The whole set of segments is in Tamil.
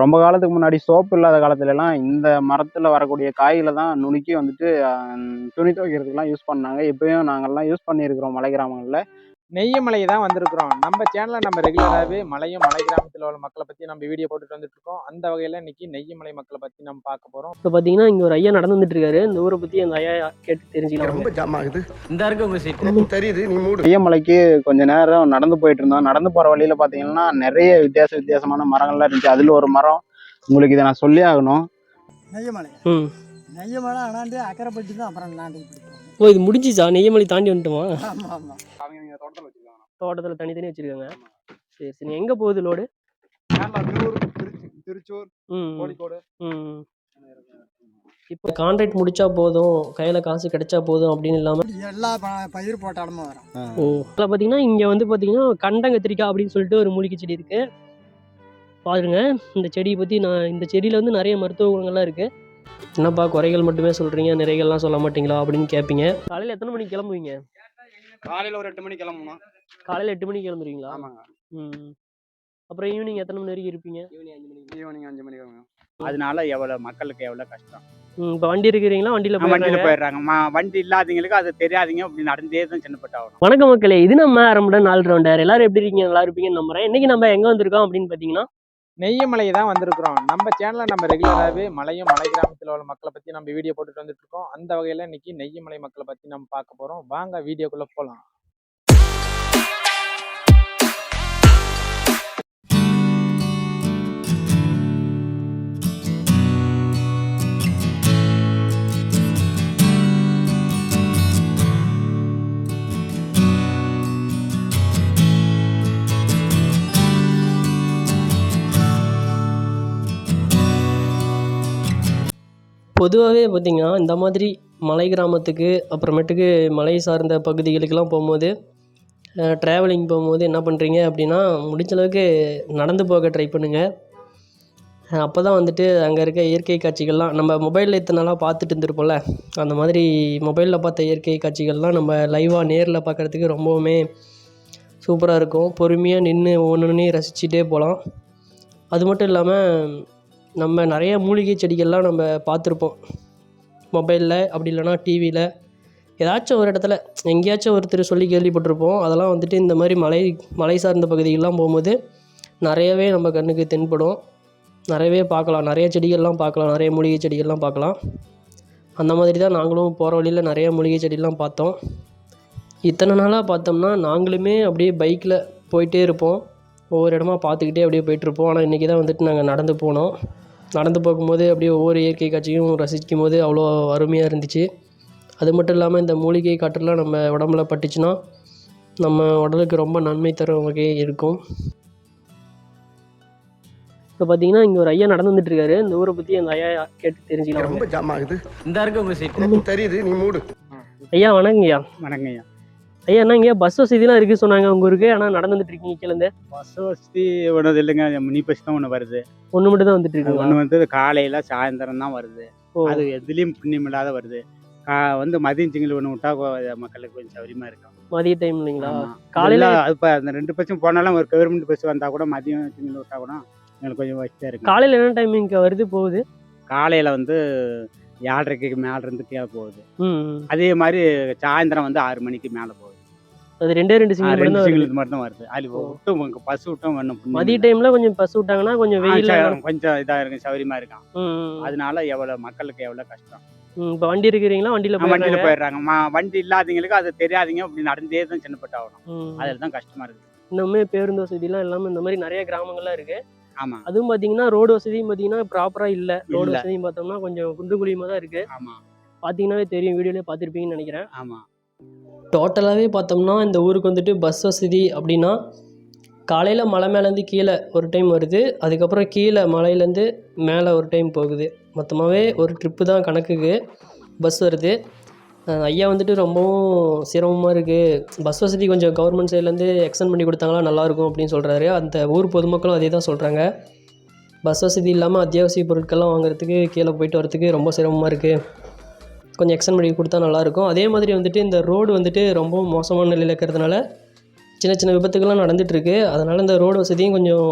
ரொம்ப காலத்துக்கு முன்னாடி சோப்பு இல்லாத காலத்துல எல்லாம் இந்த மரத்துல வரக்கூடிய காய்களை தான் நுணுக்கி வந்துட்டு துணி துவைக்கிறதுக்குலாம் யூஸ் பண்ணாங்க. இப்பயும் நாங்கள்லாம் யூஸ் பண்ணியிருக்கிறோம் மலை கிராமங்களில். நெய்யமலை தான் வந்திருக்கிறோம். நம்ம சேனல்ல நம்ம ரெகுலராகவே மலையும் மலை கிராமத்தில் உள்ள மக்களை பத்தி நம்ம வீடியோ போட்டுட்டு வந்துட்டு இருக்கோம். அந்த வகையில இன்னைக்கு நெய்யமலை மக்களை பத்தி நம்ம பார்க்க போறோம். இப்போ பார்த்தீங்கன்னா இங்கே ஒரு ஐயா நடந்து வந்துட்டு இருக்காரு. இந்த ஊரை பற்றி அந்த ஐயா கேட்டு தெரிஞ்சுக்கலாம். ரொம்ப ஜாம் ஆகுது. இந்த இருக்கு உங்க சீட் தெரியுது. நீ மூடு. ஐயமலைக்கு கொஞ்ச நேரம் நடந்து போயிட்டு இருந்தோம். நடந்து போற வழியில பாத்தீங்கன்னா நிறைய வித்தியாச வித்தியாசமான மரங்கள்லாம் இருந்துச்சு. அதுல ஒரு மரம். உங்களுக்கு இதை நான் சொல்லி ஆகணும். நெய்யமலை ம். நெய்யமலை ஆனாண்டு அக்கரைப்பட்டி தான் அப்புறம் பிடிக்கும் ஓ இது முடிஞ்சிச்சா? நெய்யமலை தாண்டி வந்துட்டோமா? தோட்டத்தில் தனித்தனி வச்சிருக்காங்க. சரி சரி. எங்கே போகுது லோடு திருச்சூர் ம் கோழிக்கோடு. ம் இப்போ கான்ட்ராக்ட் முடிச்சா போதும் கையில் காசு கிடைச்சா போதும் அப்படின்னு இல்லாமல் எல்லா பயிர் போட்டாலுமே வரும். ஓ. அதில் பார்த்தீங்கன்னா இங்கே வந்து பார்த்தீங்கன்னா கண்டங்கத்திரிக்காய் அப்படின்னு சொல்லிட்டு ஒரு மூலிகை செடி இருக்குது பாருங்க இந்த செடியை பற்றி நான் இந்த செடியில் வந்து நிறைய மருத்துவ குணங்கள்லாம் இருக்குது என்னப்பா குறைகள் மட்டுமே சொல்கிறீங்க நிறைகள்லாம் சொல்ல மாட்டீங்களா அப்படின்னு கேட்பீங்க காலையில் எத்தனை மணிக்கு கிளம்புவீங்க? காலையில ஒரு எட்டு மணிக்கு கிளம்பணும் காலையில் எட்டு மணிக்கு கிளம்புறீங்களா ஆமாங்க. ம் அப்புறம் ஈவினிங் எத்தனை மணி வரைக்கும் இருப்பீங்க? ஈவினிங் அஞ்சு மணிக்கு. கிளம்பணும் அதனால எவ்வளவு மக்களுக்கு எவ்வளவு கஷ்டம். இப்போ வண்டி இருக்கிறீங்களா? வண்டியில் வண்டியில போயிடுறாங்க. வண்டி இல்லாதவங்களுக்கு அது தெரியாதீங்க அப்படி நடந்தே தான் சின்னப்பட்ட ஆகணும். வணக்கம் மக்களே இது நம்ம அரம்புடன் நாள் ரவுண்டர். எல்லாரும் எப்படி இருக்கீங்க? நல்லா இருப்பீங்கன்னு நம்புறேன். இன்னைக்கு நம்ம எங்கே வந்திருக்கோம் அப்படின்னு பார்த்தீங்கன்னா நெய்யமலை தான் வந்திருக்கிறோம். நம்ம சேனலில் நம்ம ரெகுலராகவே மலையும் மலை கிராமத்தில் உள்ள மக்களை பற்றி நம்ம வீடியோ போட்டுட்டு வந்துட்டு இருக்கோம். அந்த வகையில் இன்னைக்கு நெய்யமலை மக்களை பற்றி நம்ம பார்க்க போகிறோம் வாங்க வீடியோக்குள்ளே போகலாம் பொதுவாகவே பார்த்திங்கன்னா இந்த மாதிரி மலை கிராமத்துக்கு அப்புறமேட்டுக்கு மலை சார்ந்த பகுதிகளுக்கெல்லாம் போகும்போது ட்ராவலிங் போகும்போது என்ன பண்ணுறீங்க அப்படின்னா முடிஞ்ச அளவுக்கு நடந்து போக ட்ரை பண்ணுங்கள் அப்போ தான் வந்துட்டு அங்கே இருக்க இயற்கை காட்சிகள்லாம் நம்ம மொபைலில் இத்தனை நாளாக பார்த்துட்டு இருந்திருப்போம்ல அந்த மாதிரி மொபைலில் பார்த்த இயற்கை காட்சிகள்லாம் நம்ம லைவாக நேரில் பார்க்குறதுக்கு ரொம்பவுமே சூப்பராக இருக்கும். பொறுமையாக நின்று ஒன்று ரசிச்சுட்டே போகலாம். அது மட்டும் இல்லாமல் நம்ம நிறைய மூலிகை செடிகள்லாம் நம்ம பார்த்துருப்போம். மொபைலில் அப்படி இல்லைன்னா டிவியில் ஏதாச்சும் ஒரு இடத்துல எங்கேயாச்சும் ஒருத்தர் சொல்லி கேள்விப்பட்டிருப்போம். அதெல்லாம் வந்துட்டு இந்த மாதிரி மலை மலை சார்ந்த பகுதிகள்லாம் போகும்போது நிறையவே நம்ம கண்ணுக்கு தென்படும். நிறையவே பார்க்கலாம். நிறைய செடிகள்லாம் பார்க்கலாம். நிறைய மூலிகை செடிகள்லாம் பார்க்கலாம். அந்த மாதிரி தான் நாங்களும் போகிற வழியில் நிறைய மூலிகை செடிலாம் பார்த்தோம். இத்தனை நாளாக பார்த்தோம்னா நாங்களுமே அப்படியே பைக்கில் போயிட்டே இருப்போம். ஒவ்வொரு இடமா பார்த்துக்கிட்டே அப்படியே போயிட்டுருப்போம். ஆனால் இன்றைக்கி தான் வந்துட்டு நாங்கள் நடந்து போனோம். நடந்து போகும்போது அப்படியே ஒவ்வொரு இயற்கை காட்சியும் ரசிக்கும் போது அவ்வளோ அருமையாக இருந்துச்சு. அது மட்டும் இல்லாமல் இந்த மூலிகை காற்றெல்லாம் நம்ம உடம்புல பட்டுச்சுன்னா நம்ம உடலுக்கு ரொம்ப நன்மை தரும் வகை இருக்கும். இப்போ பார்த்தீங்கன்னா இங்கே ஒரு ஐயா நடந்து வந்துட்டு இருக்காரு இந்த ஊரை பற்றி அந்த ஐயா கேட்டு தெரிஞ்சுக்கலாம். ரொம்ப ஜாம் ஆகுது. இந்த இருக்கு உங்க சீட் தெரியுது. நீ மூடு. ஐயா வணக்கங்கய்யா. வணக்கங்கய்யா. ஐயா என்னங்க பஸ் வசதிலாம் இருக்குது சொன்னாங்க உங்க ஊருக்கு? ஆனால் நடந்து வந்துட்டு இருக்கீங்க கீழேருந்து பஸ் வசதி ஒன்றும் இல்லைங்க. மினி பஸ் தான் ஒன்று வருது. ஒன்று மட்டும் தான் வந்துட்டு இருக்கீங்களா? ஒன்று வந்து காலையில சாயந்தரம் தான் வருது. அது எதுலேயும் புண்ணியம் இல்லாத வருது. வந்து மதியம் சிங்கிள் ஒன்று விட்டா மக்களுக்கு கொஞ்சம் சௌரியமா இருக்கும். மதிய டைம் இல்லைங்களா. காலையில இப்போ அந்த ரெண்டு பஸ்ஸும் போனாலும் ஒரு கவர்மெண்ட் பஸ் வந்தா கூட மதியம் சிங்கிள் விட்டா கூட எங்களுக்கு கொஞ்சம் வசதியாக இருக்கும். காலையில் என்ன டைமிங் வருது போகுது? காலையில வந்து ஏழரைக்கு மேல இருந்து கீழே போகுது. அதே மாதிரி சாயந்தரம் வந்து ஆறு மணிக்கு மேலே போகுது. அது ரெண்டே ரெண்டு சிங்கிள் மட்டும் ரெண்டு தான் வருது. சிங்கிள் மட்டும் தான் வருது அது விட்டும் பஸ் விட்டும் வேணும் மதிய டைம்ல கொஞ்சம் பஸ் விட்டாங்கன்னா கொஞ்சம் வெயில் கொஞ்சம் இதா இருக்கும் சௌரியமா இருக்கும் அதனால எவ்வளவு மக்களுக்கு எவ்வளவு கஷ்டம்? இப்போ வண்டி இருக்கிறீங்களா? வண்டியில வண்டியில போயிடுறாங்க. வண்டி இல்லாதவங்களுக்கு அது தெரியாதீங்க அப்படி நடந்தே தான் சின்னப்பட்ட ஆகணும். அதில் தான் கஷ்டமா இருக்கு இன்னுமே பேருந்து வசதிலாம் இல்லாம இந்த மாதிரி நிறைய கிராமங்கள்லாம் இருக்கு. ஆமா. அதுவும் பாத்தீங்கன்னா ரோடு வசதியும் பாத்தீங்கன்னா ப்ராப்பரா இல்ல. ரோடு. வசதியும் பார்த்தோம்னா கொஞ்சம் குண்டு குழியுமா தான் இருக்கு. ஆமா. பாத்தீங்கன்னாவே தெரியும் வீடியோலயே பார்த்துருப்பீங்கன்னு நினைக்கிறேன். ஆமா. டோட்டலாகவே பார்த்தோம்னா இந்த ஊருக்கு வந்துட்டு பஸ் வசதி அப்படின்னா காலையில் மலை மேலேருந்து கீழே ஒரு டைம் வருது அதுக்கப்புறம் கீழே மலையிலேருந்து மேலே ஒரு டைம் போகுது. மொத்தமாகவே ஒரு ட்ரிப்பு தான் கணக்குக்கு பஸ் வருது. ஐயா வந்துட்டு ரொம்பவும் சிரமமாக இருக்குது பஸ் வசதி கொஞ்சம் கவர்மெண்ட் சைட்லேருந்து எக்ஸ்டெண்ட் பண்ணி கொடுத்தாங்களா நல்லாயிருக்கும் அப்படின்னு சொல்கிறாரு அந்த ஊர் பொதுமக்களும் அதே தான் சொல்கிறாங்க பஸ் வசதி இல்லாமல் அத்தியாவசிய பொருட்கள்லாம் வாங்குறதுக்கு கீழே போயிட்டு வரதுக்கு ரொம்ப சிரமமாக இருக்குது கொஞ்சம் எக்ஸ்டன் பண்ணி கொடுத்தா நல்லாயிருக்கும். அதே மாதிரி வந்துட்டு இந்த ரோடு வந்துட்டு ரொம்ப மோசமான நிலையில் இருக்கிறதுனால சின்ன சின்ன விபத்துக்கள்லாம் நடந்துகிட்ருக்கு அதனால் இந்த ரோடு வசதியும் கொஞ்சம்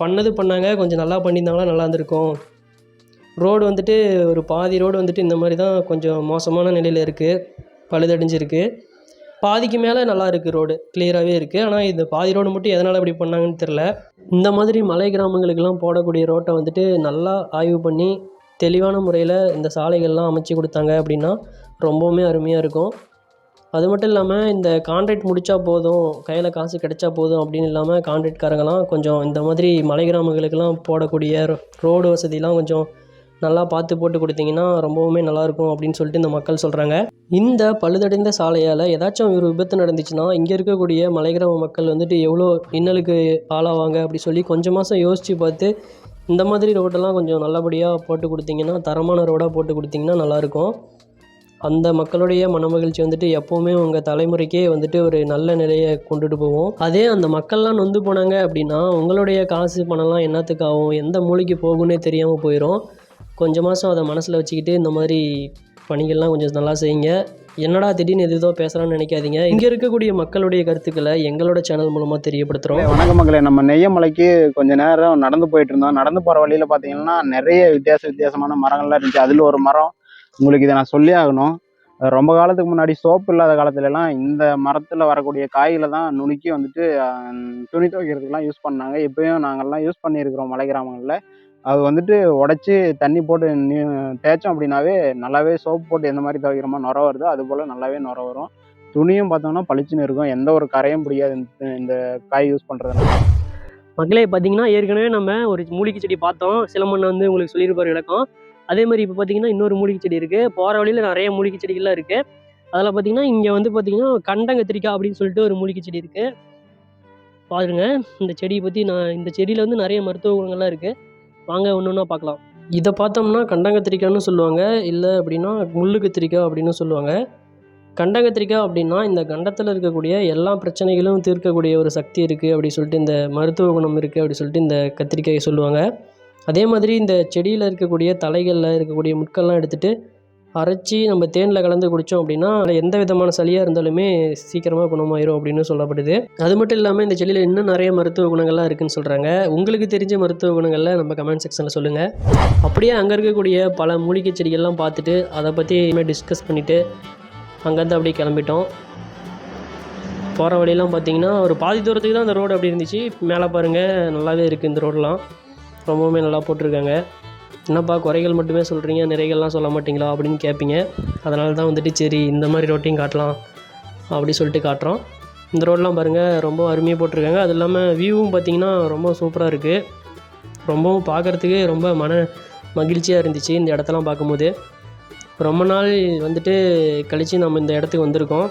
பண்ணது பண்ணாங்க. கொஞ்சம் நல்லா பண்ணியிருந்தாங்களா நல்லா இருந்திருக்கும். ரோடு வந்துட்டு ஒரு பாதி ரோடு வந்துட்டு இந்த மாதிரி தான் கொஞ்சம் மோசமான நிலையில் இருக்குது பழுதடைஞ்சிருக்கு. பாதிக்கு மேலே நல்லா இருக்குது ரோடு கிளியராகவே இருக்குது ஆனால் இந்த பாதி ரோடு மட்டும் எதனால் அப்படி பண்ணாங்கன்னு தெரில இந்த மாதிரி மலை கிராமங்களுக்கெல்லாம் போடக்கூடிய ரோட்டை வந்துட்டு நல்லா ஆய்வு பண்ணி தெளிவான முறையில் இந்த சாலைகள்லாம் அமைச்சு கொடுத்தாங்க அப்படின்னா ரொம்பவுமே அருமையாக இருக்கும். அது மட்டும் இல்லாமல் இந்த கான்ட்ராக்ட் முடித்தா போதும் கையில் காசு கிடைச்சா போதும் அப்படின்னு இல்லாமல் கான்ட்ராக்ட்காரங்களாம் கொஞ்சம் இந்த மாதிரி மலை கிராமங்களுக்கெல்லாம் போடக்கூடிய ரோடு வசதிலாம் கொஞ்சம் நல்லா பார்த்து போட்டு கொடுத்தீங்கன்னா ரொம்பவுமே நல்லாயிருக்கும் அப்படின்னு சொல்லிட்டு இந்த மக்கள் சொல்கிறாங்க இந்த பழுதடைந்த சாலையால் ஏதாச்சும் ஒரு விபத்து நடந்துச்சுன்னா இங்கே இருக்கக்கூடிய மலை கிராம மக்கள் வந்துட்டு எவ்வளோ இன்னலுக்கு ஆளாவாங்க அப்படி சொல்லி கொஞ்சம் மாதம் யோசித்து பார்த்து இந்த மாதிரி ரோடெல்லாம் கொஞ்சம் நல்லபடியாக போட்டு கொடுத்தீங்கன்னா தரமான ரோடாக போட்டு கொடுத்தீங்கன்னா நல்லாயிருக்கும். அந்த மக்களுடைய மனமகிழ்ச்சி வந்துட்டு எப்போவுமே உங்கள் தலைமுறைக்கே வந்துட்டு ஒரு நல்ல நிலையை கொண்டுட்டு போவோம் அதே அந்த மக்கள்லாம் நொந்து போனாங்க அப்படின்னா உங்களுடைய காசு பணம்லாம் என்னத்துக்கு ஆகும் எந்த மூலைக்கு போகும்னே தெரியாமல் போயிடும் கொஞ்ச மாதம் அதை மனசில் வச்சுக்கிட்டு இந்த மாதிரி பணிகள்லாம் கொஞ்சம் நல்லா செய்யுங்க. என்னடா திடீர்னு எது ஏதோ பேசுகிறான்னு நினைக்காதீங்க. இங்கே இருக்கக்கூடிய மக்களுடைய கருத்துக்களை எங்களோட சேனல் மூலமாக தெரியப்படுத்துகிறோம் வணக்க மக்களே. நம்ம நெய்யமலைக்கு கொஞ்ச நேரம் நடந்து போயிட்டு இருந்தோம். நடந்து போகிற வழியில் பார்த்தீங்கன்னா நிறைய வித்தியாச வித்தியாசமான மரங்கள்லாம் இருந்துச்சு. அதில் ஒரு மரம். உங்களுக்கு இதை நான் சொல்லி ஆகணும். ரொம்ப காலத்துக்கு முன்னாடி சோப்பு இல்லாத காலத்துல எல்லாம் இந்த மரத்தில் வரக்கூடிய காய்களை தான் நுணுக்கி வந்துட்டு துணி துவைக்கிறதுக்கெல்லாம் யூஸ் பண்ணாங்க. இப்பயும் நாங்கள்லாம் யூஸ் பண்ணியிருக்கிறோம் மலை கிராமங்களில். அது வந்துட்டு உடச்சி தண்ணி போட்டு நீ தேய்ச்சோம் அப்படின்னாவே நல்லாவே சோப்பு போட்டு எந்த மாதிரி துவைக்கிறோமோ நுர வருதோ அது போல் நல்லாவே நுர வரும். துணியும் பார்த்தோம்னா பளிச்சுன்னு இருக்கும். எந்த ஒரு கரையும் பிடிக்காது இந்த- இந்த காய் யூஸ் பண்ணுறதுனால மக்களே பார்த்தீங்கன்னா ஏற்கனவே நம்ம ஒரு மூலிகை செடி பார்த்தோம். சிலமண்ணை வந்து உங்களுக்கு சொல்லியிருப்பார் விளக்கம். அதே மாதிரி இப்போ பார்த்தீங்கன்னா இன்னொரு மூலிகை செடி இருக்குது போகிற வழியில் நிறைய மூலிகை செடிகள்லாம் இருக்குது அதில் பார்த்தீங்கன்னா இங்கே வந்து பார்த்தீங்கன்னா கண்டங்கத்திரிக்காய் அப்படின்னு சொல்லிட்டு ஒரு மூலிகை செடி இருக்குது பாருங்கள் இந்த செடியை பற்றி நான் இந்த செடியில் வந்து நிறைய மருத்துவ குணங்கள்லாம் இருக்குது வாங்க ஒன்று ஒன்றா பார்க்கலாம். இதை பார்த்தோம்னா கண்டங்கத்திரிக்காய்னு சொல்லுவாங்க. இல்லை அப்படின்னா முள்ளு கத்திரிக்காய் அப்படின்னு சொல்லுவாங்க. கண்டகத்திரிக்காய் அப்படின்னா இந்த கண்டத்தில் இருக்கக்கூடிய எல்லா பிரச்சனைகளும் தீர்க்கக்கூடிய ஒரு சக்தி இருக்குது அப்படி சொல்லிட்டு இந்த மருத்துவ குணம் இருக்குது அப்படி சொல்லிட்டு இந்த கத்திரிக்காயை சொல்லுவாங்க. அதே மாதிரி இந்த செடியில் இருக்கக்கூடிய தலைகளில் இருக்கக்கூடிய முட்கள்லாம் எடுத்துகிட்டு அரைச்சி நம்ம தேனில் கலந்து குடித்தோம் அப்படின்னா அதில் எந்த விதமான சளியாக இருந்தாலுமே சீக்கிரமாக குணமாயிரும் அப்படின்னு சொல்லப்படுது. அது மட்டும் இல்லாமல் இந்த செடியில் இன்னும் நிறைய மருத்துவ குணங்கள்லாம் இருக்குன்னு சொல்கிறாங்க உங்களுக்கு தெரிஞ்ச மருத்துவ குணங்களில் நம்ம கமெண்ட் செக்ஷனில் சொல்லுங்கள் அப்படியே அங்கே இருக்கக்கூடிய பல மூலிகை செடிகள்லாம் பார்த்துட்டு அதை பற்றி டிஸ்கஸ் பண்ணிவிட்டு அங்கேருந்து அப்படியே கிளம்பிட்டோம். போகிற வழியெல்லாம் பார்த்தீங்கன்னா ஒரு பாதி தூரத்துக்கு தான் அந்த ரோடு அப்படி இருந்துச்சு. மேலே பாருங்கள் நல்லாவே இருக்குது இந்த ரோடெலாம் ரொம்பவுமே நல்லா போட்டிருக்காங்க. என்னப்பா குறைகள் மட்டுமே சொல்கிறீங்க நிறைகள்லாம் சொல்ல மாட்டிங்களா அப்படின்னு கேட்பீங்க அதனால தான் வந்துட்டு சரி இந்த மாதிரி ரோட்டையும் காட்டலாம் அப்படி சொல்லிட்டு காட்டுறோம். இந்த ரோடெலாம் பாருங்கள் ரொம்ப அருமையாக போட்டிருக்காங்க. அது இல்லாமல் வியூவும் பார்த்திங்கன்னா ரொம்ப சூப்பராக இருக்குது ரொம்பவும் பார்க்குறதுக்கு ரொம்ப மன மகிழ்ச்சியாக இருந்துச்சு இந்த இடத்தெல்லாம் பார்க்கும்போது. ரொம்ப நாள் வந்துட்டு கழித்து நம்ம இந்த இடத்துக்கு வந்திருக்கோம்.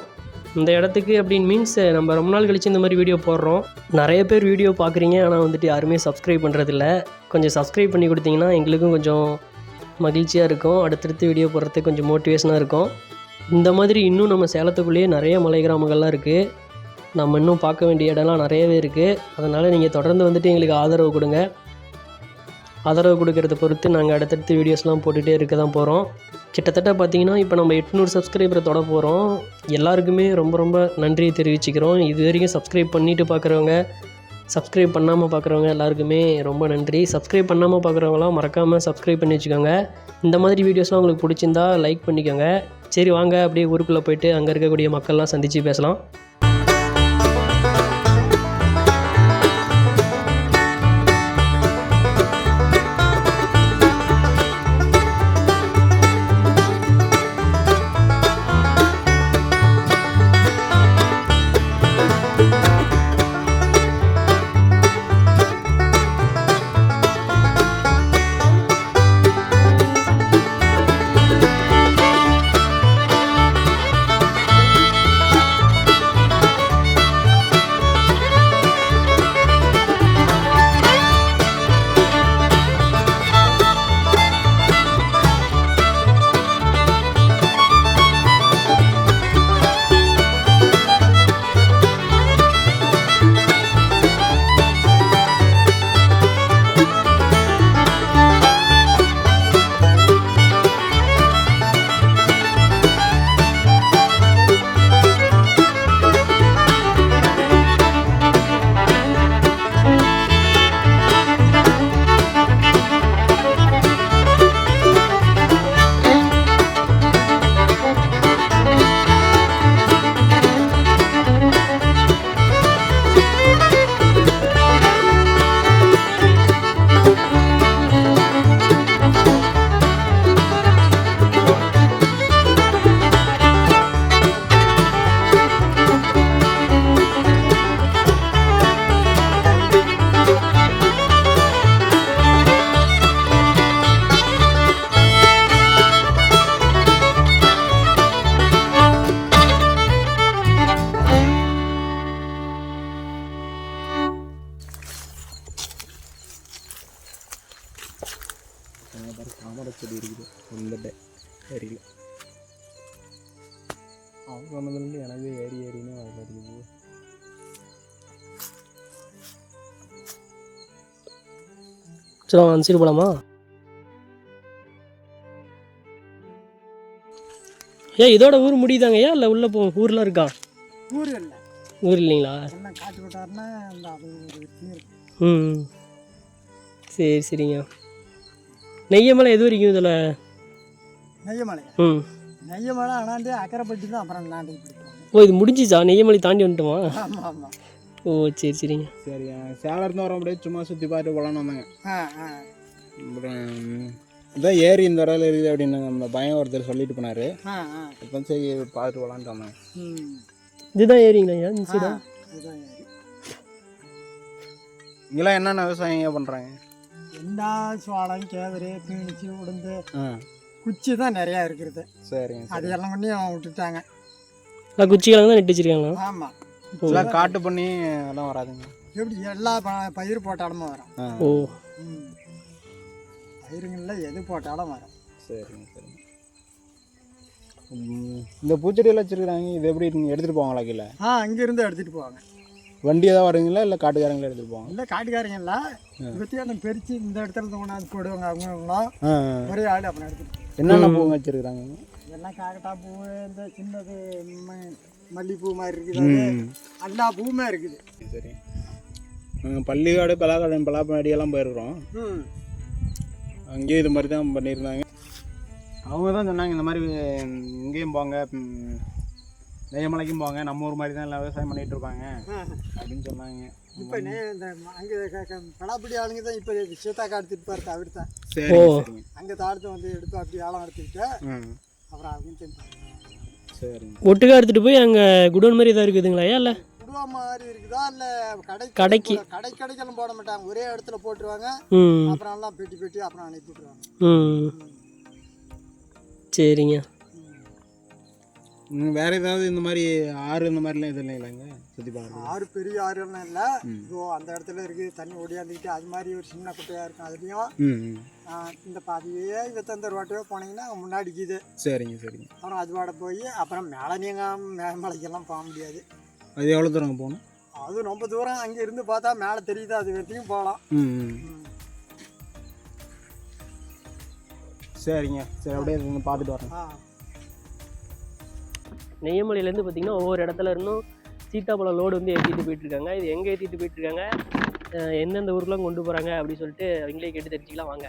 இந்த இடத்துக்கு அப்படின்னு மீன்ஸ் நம்ம ரொம்ப நாள் கழித்து இந்த மாதிரி வீடியோ போடுறோம். நிறைய பேர் வீடியோ பார்க்குறீங்க ஆனால் வந்துட்டு யாருமே சப்ஸ்கிரைப் பண்ணுறதில்ல கொஞ்சம் சப்ஸ்கிரைப் பண்ணி கொடுத்தீங்கன்னா எங்களுக்கும் கொஞ்சம் மகிழ்ச்சியாக இருக்கும். அடுத்தடுத்து வீடியோ போடுறதுக்கு கொஞ்சம் மோட்டிவேஷனாக இருக்கும். இந்த மாதிரி இன்னும் நம்ம சேலத்துக்குள்ளேயே நிறைய மலை கிராமங்கள்லாம் இருக்குது நம்ம இன்னும் பார்க்க வேண்டிய இடம்லாம் நிறையவே இருக்குது அதனால் நீங்கள் தொடர்ந்து வந்துட்டு எங்களுக்கு ஆதரவு கொடுங்க. ஆதரவு கொடுக்கறத பொறுத்து நாங்கள் அடுத்தடுத்து வீடியோஸ்லாம் போட்டுகிட்டே இருக்க தான் போகிறோம் கிட்டத்தட்ட பார்த்தீங்கன்னா இப்போ நம்ம எட்நூறு சப்ஸ்கிரைபரை தொட போகிறோம் எல்லாருக்குமே ரொம்ப ரொம்ப நன்றியை தெரிவிச்சுக்கிறோம். இது வரைக்கும் சப்ஸ்கிரைப் பண்ணிவிட்டு பார்க்குறவங்க சப்ஸ்கிரைப் பண்ணாமல் பார்க்குறவங்க எல்லாருக்குமே ரொம்ப நன்றி. சப்ஸ்கிரைப் பண்ணாமல் பார்க்குறவங்களாம் மறக்காமல் சப்ஸ்கிரைப் பண்ணி வச்சுக்கோங்க. இந்த மாதிரி வீடியோஸ்லாம் உங்களுக்கு பிடிச்சிருந்தா லைக் பண்ணிக்கோங்க. சரி வாங்க அப்படியே ஊருக்குள்ளே போயிட்டு அங்கே இருக்கக்கூடிய மக்கள்லாம் சந்தித்து பேசலாம். சரி அந்த சைடு போகலாமா ஏன் இதோட ஊர் முடியுதாங்க ஐயா இல்லை உள்ளே போ ஊர்லாம் இருக்கா? ஊர் இல்லை. ஊர் இல்லைங்களா? ம் சரி சரிங்க. நெய்யமலை எது வரைக்கும் இதில்? நெய்யமலை ம். நெய்யமலை ஆனாண்டு அக்கரைப்பட்டி தான் அப்புறம் ஓ இது முடிஞ்சிச்சா? நெய்யமலை தாண்டி வந்துட்டோமா? ஆமாம் ஆமாம் ஓ சரி சரிங்க. சரி சேலம் இருந்து வர முடியாது சும்மா சுற்றி பார்த்து போகலான்னு வந்தாங்க. அப்புறம் இதான் ஏரி இந்த வரையில் இருக்குது அப்படின்னு நம்ம பயம் ஒருத்தர் சொல்லிட்டு போனார். இப்போ சரி பார்த்துட்டு போகலான்ட்டு வந்தாங்க ம். இதுதான் சைடா? இதுதான். இங்கெல்லாம் என்னென்ன விவசாயம் பண்ணுறாங்க என்ன சோளம் கேவரு பீனிச்சு உளுந்து ஆ. குச்சி தான் நிறையா இருக்கிறது. சரிங்க சரி அது எல்லாம் கொண்டு விட்டுட்டாங்க. இல்லை குச்சிக்கிழங்கு தான் நட்டு வச்சிருக்காங்களா? ஆமாம் எல்லாம் காட்டு பண்ணி அதெல்லாம் வராதுங்க. எப்படி எல்லா ப- பயிர் போட்டாலும் வரும். ஓ. ம். பயிருங்களில் எது போட்டாலும் வரும். சரிங்க சரிங்க. ம், இந்த பூச்செடியெல்லாம் வச்சுருக்குறாங்க இது எப்படி நீங்கள் எடுத்துகிட்டு போவாங்களா கீழே? ஆ அங்கேருந்து எடுத்துகிட்டு போவாங்க. வண்டி ஏதாவது வருங்களா இல்லை காட்டுக்காரங்களே எடுத்துகிட்டு போவாங்க? இல்லை காட்டுக்காரங்கல்ல. வித்தியாசம் பிரித்து இந்த இடத்துல கொண்டாந்து போடுவாங்க அவங்களும் ஆ ஒரே ஆள் அப்புறம் எடுத்துட்டு என்னென்ன பூங்க வச்சுருக்குறாங்க? இதெல்லாம் காக்கட்டா பூ இந்த சின்னது ம- மல்லிப்பூ மாதிரி இருக்குது. எல்லா பூவுமே இருக்குது. சரி. நாங்கள் பள்ளிக்காடு பலாக்காடு பலாப்பாடியெல்லாம் போயிருக்கிறோம். ம். அங்கேயும் இது மாதிரி தான் பண்ணியிருந்தாங்க. அவங்க தான் சொன்னாங்க இந்த மாதிரி இங்கேயும் போங்க நெய்யமலைக்கும் போங்க நம்ம ஊர் மாதிரி தான் எல்லாம் விவசாயம் பண்ணிட்டு இருப்பாங்க அப்படின்னு சொன்னாங்க. இப்போ அங்கே படாப்பிடி ஆளுங்க தான் இப்போ சீத்தாக்கா எடுத்துட்டு போகிறது அவர் தான் சரி. அங்கே தாழ்த்து வந்து எடுத்து அப்படி ஆழம் எடுத்துக்கிட்டு ம். அப்புறம். சரிங்க ஒட்டுக்கா எடுத்துகிட்டு போய் அங்கே குடோன் மாதிரி தான் இருக்குதுங்களா இல்லை? குடுவா மாதிரி இருக்குதா இல்லை கடை கடைக்கு. கடை கடைக்கெல்லாம் போட மாட்டாங்க. ஒரே இடத்துல போட்டுருவாங்க. அப்புறம் எல்லாம் பெட்டி பெட்டி அப்புறம் அனுப்பி விட்ருவாங்க ம். சரிங்க. வேற ஏதாவது இந்த மாதிரி ஆறு இந்த மாதிரிலாம் எதுவும் இல்லைங்களாங்க சுற்றி பார்க்குறது? ஆறு பெரிய ஆறுலாம் இல்லை. இதோ அந்த இடத்துல இருக்குது தண்ணி ஓடியாந்துக்கிட்டு அது மாதிரி ஒரு சின்ன குட்டையாக இருக்கும். அதுலேயும் இந்த பாதையே இருபத்தந்த ரோட்டையோ போனீங்கன்னா முன்னாடி இருக்குது. சரிங்க சரிங்க. அப்புறம் அதுவாட போய் அப்புறம் மேலே நீங்கள் மேமலைக்கெல்லாம் போக முடியாது. அது எவ்வளோ தூரம் போகணும்? அது ரொம்ப தூரம் அங்கே இருந்து பார்த்தா மேலே தெரியுது அது வரைக்கும் போகலாம். சரிங்க. சரி அப்படியே பார்த்துட்டு வரேன். நெய்யமலையிலேருந்து பார்த்தீங்கன்னா ஒவ்வொரு இடத்துல இருந்தும் சீத்தாப்பழம் லோடு வந்து ஏற்றிட்டு போயிட்டுருக்காங்க. இது எங்கே ஏற்றிட்டு போயிட்டுருக்காங்க? எந்தெந்த ஊருக்குலாம் கொண்டு போகிறாங்க அப்படின்னு சொல்லிட்டு அவங்களே கேட்டு தெரிஞ்சுக்கலாம். வாங்க.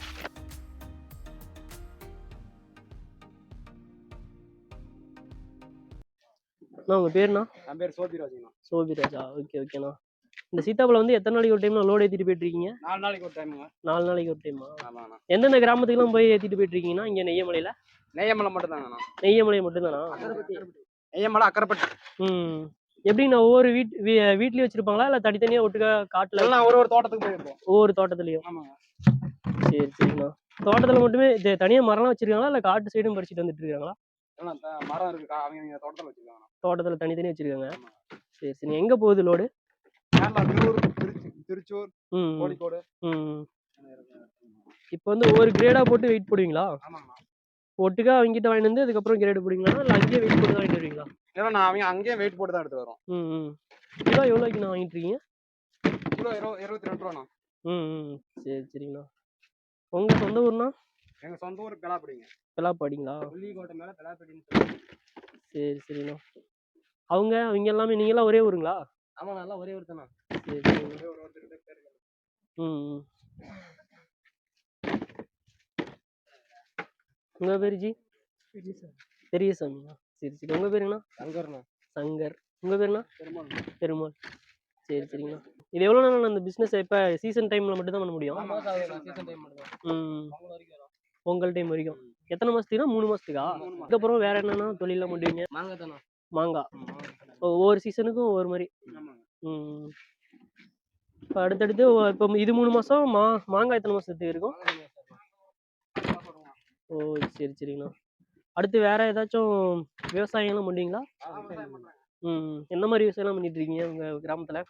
அண்ணா உங்கள் பேருண்ணா? என் பேர் சோபிராஜ்ண்ணா சோபிராஜா? ஓகே ஓகேண்ணா. இந்த சீத்தாப்பழம் வந்து எத்தனை நாளைக்கு ஒரு டைம் லோடு ஏற்றிட்டு போயிட்டுருக்கீங்க? நாலு நாளைக்கு ஒரு டைமுங்க நாலு நாளைக்கு ஒரு டைமா ஆமாண்ணா. எந்தெந்த கிராமத்துக்குலாம் போய் ஏற்றிட்டு போயிட்டுருக்கீங்கன்னா இங்கே நெய்யமலையில்? நெய்யமலை மட்டும்தாங்கண்ணா. நெய்யமலை மட்டும்தானா? நெய்யமலை அக்கரைப்பட்டி ம். எப்படிண்ணா ஒவ்வொரு வீட் வீ- வீட்லயும் வச்சிருப்பாங்களா? இல்லை தனித்தனியாக ஒட்டுக்கா காட்டில் எல்லாம் ஒரு ஒரு தோட்டத்துக்கு போயிருப்போம். ஒவ்வொரு தோட்டத்துலையும்? ஆமாங்க. சரி சரிண்ணா தோட்டத்தில் மட்டுமே இது தனியாக மரம்லாம் வச்சிருக்காங்களா? இல்லை காட்டு சைடும் பறிச்சுட்டு வந்துட்டு இருக்காங்களா? மரம் இருக்கு. அவங்க தோட்டத்தில் வச்சிருக்காங்க. தோட்டத்தில் தனித்தனியாக வச்சிருக்காங்க. சரி சரி. எங்கே போகுது லோடு? திருச்சூர் ம் கோழிக்கோடு? இப்போ வந்து ஒவ்வொரு கிரேடாக போட்டு வெயிட் போடுவீங்களா? ஆமாங்கண்ணா. ஒட்டுக்கா அவங்ககிட்ட வாங்கிட்டு வந்து அதுக்கப்புறம் கிரேடு போடுவீங்களா? இல்லை அங்கேயே வெயிட் போட்டு தான் வாங்கிட்டு வருவீங்களா? ஏன்னா நான் அவங்க அங்கேயே வெயிட் போட்டு தான் எடுத்து வரோம் ம் ம். கிலோ எவ்வளோக்கு நான் வாங்கிட்டு இருக்கீங்க? கிலோ இருபது இருபத்தி ரெண்டு ரூபாண்ணா. ம் ம். சரி சரிங்கண்ணா. உங்கள் சொந்த ஊர்னா எங்க சொந்த ஊர் பெலாப்படிங்க. பெலாப்பாடிங்களா? புள்ளிக்கோட்டை மேல பெலாப்படின்னு சொல்லி சரி சரிண்ணா அவங்க அவங்க எல்லாமே நீங்களாம் ஒரே ஊருங்களா? ஆமா நல்லா ஒரே ஒரு தானே சரி சரிண்ணா ஒரே ஒரு ஒருத்தர் பேர் ம் ம். உங்கள் பேர் ஜி? பெரியசாமிங்களா சரி சரி. உங்கள் பேருங்கண்ணா சங்கர்ண்ணா. சங்கர். உங்கள் பேருண்ணா பெருமாள். பெருமாள். சரி சரிங்கண்ணா. இது எவ்வளோ நாள் அந்த பிஸ்னஸ் இப்போ சீசன் டைமில் மட்டும் தான் பண்ண முடியும்? பொங்கல் டைம் வரைக்கும் எத்தனை மாதத்துக்குனா மூணு மாதத்துக்கா. அதுக்கப்புறம் வேறு என்னென்ன தொழிலாம் பண்ணுவீங்க? மாங்காய் தானே மாங்காய். ஒவ்வொரு சீசனுக்கும் ஒவ்வொரு மாதிரி. இப்போ அடுத்தடுத்து இப்போ இது மூணு மாதம் மா மாங்காய் எத்தனை மாதத்துக்கு இருக்கும்? ஓ சரி சரிங்கண்ணா. அடுத்து வேற ஏதாச்சும் விவசாயம்லாம் பண்ணுவீங்களா ம் எந்த மாதிரி விவசாயம்லாம் பண்ணிட்டு இருக்கீங்க உங்கள் கிராமத்தில்?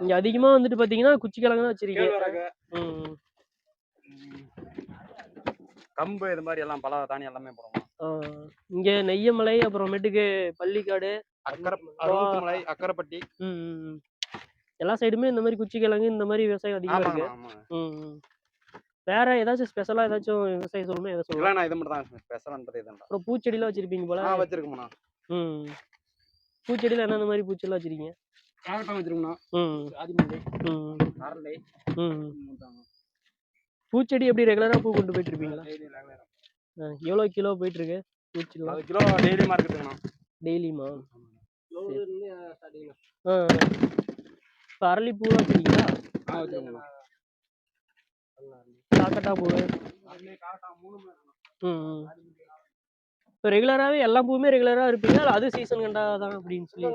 இங்கே அதிகமாக வந்துட்டு பார்த்தீங்கன்னா குச்சி கிழங்கு தான் வச்சிருக்கீங்க. கம்பு இது மாதிரி எல்லாம் பல தானியம் எல்லாமே போடுவோம். இங்கே நெய்யமலை அப்புறமேட்டுக்கு பள்ளிக்காடு அக்கரைப்பட்டி. எல்லா சைடுமே இந்த மாதிரி குச்சி கிழங்கு இந்த மாதிரி விவசாயம் அதிகமாக இருக்கு. ம். வேற ஏதாச்சும் ஸ்பெஷலாக ஏதாச்சும் விவசாயம் சொல்லணும்னா எதை சொல்லலாம் நான் இது மட்டும் தான் ஸ்பெஷல்ன்றது இதுதான் அப்புறம் பூச்செடிலாம் வச்சிருப்பீங்க போல. வச்சிருக்கோம்ண்ணா ம். பூச்செடியில் என்னென்ன மாதிரி பூச்செல்லாம் வச்சிருக்கீங்க? காகட்டம் வச்சிருக்கோம்ண்ணா ம் ஆதிமல்லி ம் அரளை ம் பூச்செடி எப்படி ரெகுலராக பூ கொண்டு போயிட்டு இருப்பீங்களா? எவ்வளோ கிலோ போயிட்டு இருக்கு பூச்செடிலாம் கிலோ டெய்லி மார்க்கெட்டுங்கண்ணா டெய்லியுமா? ஆ. இப்போ அரளி பூலாம் வச்சிருக்கீங்களா காக்கட்டா பூ ம் இப்போ ரெகுலராகவே எல்லா பூவுமே ரெகுலராக இருப்பீங்க அது சீசன் கண்டா தான் அப்படின்னு சொல்லி?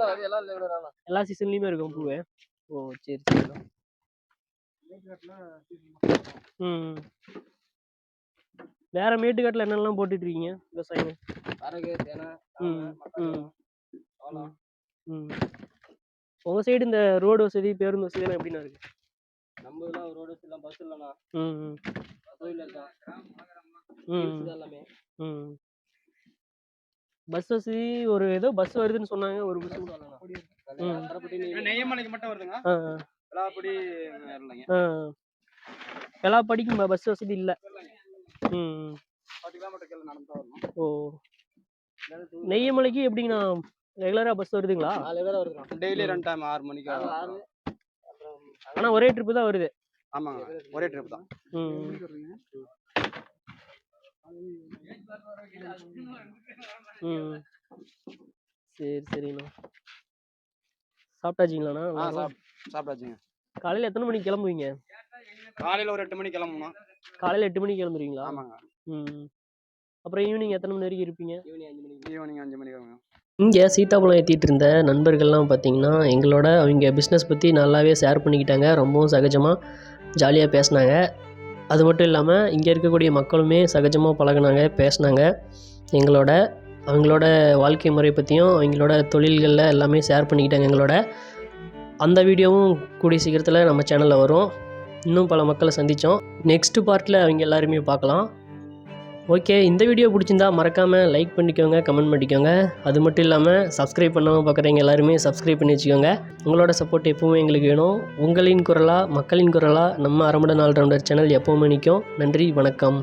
எல்லா சீசன்லேயுமே இருக்கும் பூவு? ஓ சரி சரிண்ணா ம் வேற மேட்டுக்காட்டில் என்னெல்லாம் போட்டுட்டு இருக்கீங்க விவசாயம் ம் ம் ம். உங்கள் சைடு இந்த ரோடு வசதி பேருந்து வசதியெல்லாம் எப்படிண்ணா இருக்கு? நம்ம இதெல்லாம் ரோடு எல்லாம் பஸ் இல்லைண்ணா. ம் ம். கோயில் ம் எல்லாமே. ம் பஸ் வசதி ஒரு ஏதோ பஸ் வருதுன்னு சொன்னாங்க ஒரு பஸ் ம். நெய்யமலைக்கு மட்டும் வருதுங்க. ஆ விளாப்படி படிக்கும் பஸ் வசதி இல்லை. ம் ஓ. நெய்யமலைக்கு எப்படிங்கண்ணா? ரெகுலராக பஸ் வருதுங்களா? பேர் வருதுண்ணா டெய்லி ரெண்டு டைம் ஆறு மணிக்கு. ஆனால் ஒரே ட்ரிப்பு தான் வருது. ஆமாங்க. ஒரே ட்ரிப் தான். ம். ம். சரி சரிண்ணா. சாப்பிட்டாச்சிங்களாண்ணா? சாப்பிட்டாச்சுங்க. காலையில் எத்தனை மணிக்கு கிளம்புவீங்க? காலையில் ஒரு எட்டு மணிக்கு கிளம்பணும் காலையில் எட்டு மணிக்கு கிளம்புறீங்களா? ஆமாங்க. ம் அப்புறம் ஈவினிங் எத்தனை மணி வரைக்கும் இருப்பீங்க? ஈவினிங் அஞ்சு மணிக்கு. ஈவினிங் அஞ்சு மணிக்கு இங்கே சீத்தாப்பழம் ஏற்றிட்டு இருந்த நண்பர்கள்லாம் பார்த்திங்கன்னா எங்களோட அவங்க பிஸ்னஸ் பற்றி நல்லாவே ஷேர் பண்ணிக்கிட்டாங்க. ரொம்பவும் சகஜமாக ஜாலியாக பேசினாங்க. அது மட்டும் இல்லாமல் இங்கே இருக்கக்கூடிய மக்களுமே சகஜமாக பழகுனாங்க பேசினாங்க. எங்களோட அவங்களோட வாழ்க்கை முறை பற்றியும் அவங்களோட தொழில்களில் எல்லாமே ஷேர் பண்ணிக்கிட்டாங்க எங்களோட. அந்த வீடியோவும் கூடிய சீக்கிரத்தில் நம்ம சேனலில் வரும். இன்னும் பல மக்களை சந்தித்தோம் நெக்ஸ்ட் பார்ட்டில் அவங்க எல்லாருமே பார்க்கலாம். ஓகே இந்த வீடியோ பிடிச்சிருந்தா மறக்காமல் லைக் பண்ணிக்கோங்க கமெண்ட் பண்ணிக்கோங்க. அது மட்டும் இல்லாமல் சப்ஸ்கிரைப் பண்ணாமல் பார்க்குறவங்க எல்லாருமே சப்ஸ்கிரைப் பண்ணி வச்சுக்கோங்க. உங்களோட சப்போர்ட் எப்பவுமே எங்களுக்கு வேணும். உங்களின் குரலாக மக்களின் குரலாக நம்ம அரமட நாள் ரவுண்டர் சேனல் எப்போவுமே நிற்கும் நன்றி வணக்கம்.